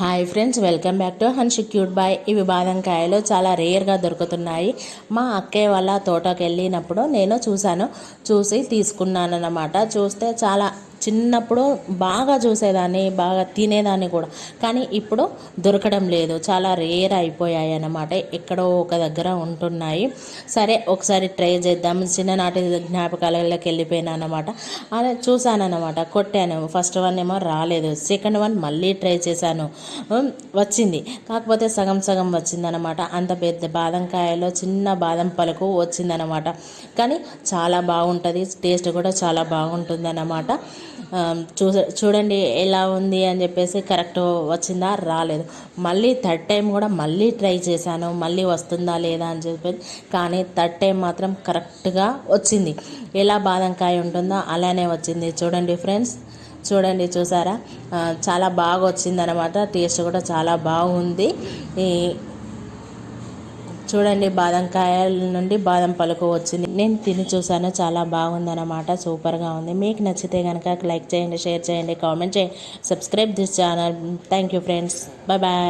Hi friends welcome back to hun cute boy ఇవి బాదంకాయలు చాలా రేర్గా దొరుకుతున్నాయి. మా అక్కయ్య వాళ్ళ తోటకి వెళ్ళినప్పుడు నేను చూశాను. చూసి తీసుకున్నాను అన్నమాట చూస్తే చాలా చిన్నప్పుడు బాగా చూసేదాన్ని బాగా తినేదాన్ని కూడా. కానీ ఇప్పుడు దొరకడం లేదు. చాలా రేర్ అయిపోయాయి అన్నమాట ఎక్కడో ఒక దగ్గర ఉంటున్నాయి. సరే ఒకసారి ట్రై చేద్దాం. చిన్ననాటి జ్ఞాపకాలలోకి వెళ్ళిపోయినా అనమాట అలా చూశాను అనమాట కొట్టాను. ఫస్ట్ వన్ ఏమో రాలేదు. సెకండ్ వన్ మళ్ళీ ట్రై చేశాను. వచ్చింది. కాకపోతే సగం సగం వచ్చిందనమాట అంత పెద్ద బాదంకాయలో చిన్న బాదం పలుకు వచ్చిందనమాట కానీ చాలా బాగుంటుంది. టేస్ట్ కూడా చాలా బాగుంటుంది అన్నమాట చూ చూడండి ఎలా ఉంది అని చెప్పేసి కరెక్ట్ వచ్చిందా? రాలేదు. మళ్ళీ థర్డ్ టైం కూడా మళ్ళీ ట్రై చేశాను. మళ్ళీ వస్తుందా లేదా అని చెప్పేసి. కానీ థర్డ్ టైం మాత్రం కరెక్ట్గా వచ్చింది. ఎలా బాదంకాయ ఉంటుందో అలానే వచ్చింది. చూడండి ఫ్రెండ్స్. చూడండి చూసారా? చాలా బాగా వచ్చిందనమాట టేస్ట్ కూడా చాలా బాగుంది. చూడండి బాదం కాయల నుండి బాదం పలుకు వచ్చింది. నేను తిని చూసాను చాలా బాగుందన్నమాట సూపర్గా ఉంది. మీకు నచ్చితే కనుక లైక్ చేయండి షేర్ చేయండి కామెంట్ చేయండి. Subscribe this channel. Thank you friends bye bye